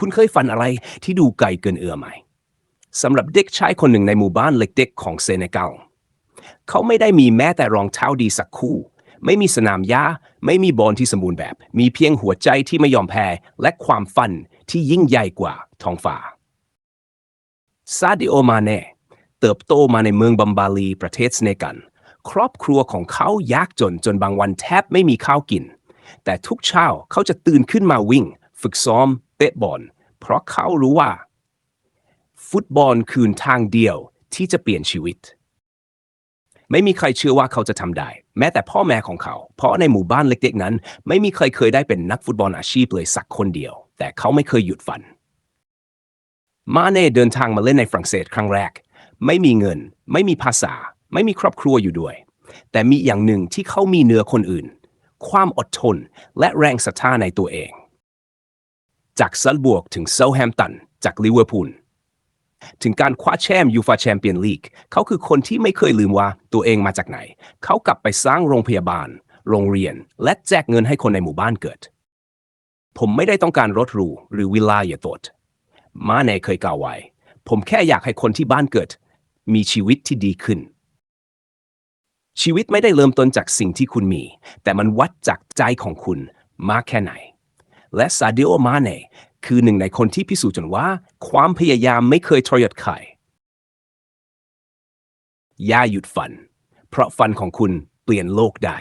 คุณเคยฝันอะไรที่ดูไกลเกินเอื้อมไหมสำหรับเด็กชายคนหนึ่งในหมู่บ้านเล็กๆของเซเนกัลเขาไม่ได้มีแม้แต่รองเท้าดีสักคู่ ไม่มีสนามหญ้า ไม่มีบอลที่สมบูรณ์แบบ มีเพียงหัวใจที่ไม่ยอมแพ้ และความฝันที่ยิ่งใหญ่กว่าท้องฟ้า ซาดิโอมาเน่เติบโตมาในเมืองบัมบาลีประเทศเนกัน ครอบครัวของเขายากจนจนบางวันแทบไม่มีข้าวกิน แต่ทุกเช้าเขาจะตื่นขึ้นมาวิ่ง ฝึกซ้อม เตะบอล เพราะเขารู้ว่า ฟุตบอลคือทางเดียวที่จะเปลี่ยนชีวิต ไม่มีใครเชื่อว่าเขาจะทำได้ แม้แต่พ่อแม่ของเขา เพราะในหมู่บ้านเล็กๆนั้น ไม่มีใครเคยได้เป็นนักฟุตบอลอาชีพเลยสักคนเดียว แต่เขาไม่เคยหยุดฝัน มาเน่เดินทางมาเล่นในฝรั่งเศสครั้งแรก ไม่มีเงิน ไม่มีภาษา ไม่มีครอบครัวอยู่ด้วย แต่มีอย่างหนึ่งที่เขามีเหนือคนอื่น ความอดทนและแรงศรัทธาในตัวเอง จากซัลบวกถึงเซาแฮมตัน จากลิเวอร์พูลถึงการคว้าแชมป์ยูฟาแชมเปี้ยนลีกเขาคือคนที่ไม่เคยลืมว่าตัวเองมาจากไหน เขากลับไปสร้างโรงพยาบาล โรงเรียน และแจกเงินให้คนในหมู่บ้านเกิด ผมไม่ได้ต้องการรถหรูหรือวิลลาอย่าตดมาเน่เคยกล่าวไว้ ผมแค่อยากให้คนที่บ้านเกิด มีชีวิตที่ดีขึ้น ชีวิตไม่ได้เริ่มต้นจากสิ่งที่คุณมี แต่มันวัดจากใจของคุณมากแค่ไหน และซาดิโอมาเน่คือหนึ่งในคนที่พิสูจน์จนว่า ความพยายามไม่เคยทรยศใครอย่าหยุดฝัน เพราะฝันของคุณเปลี่ยนโลกได้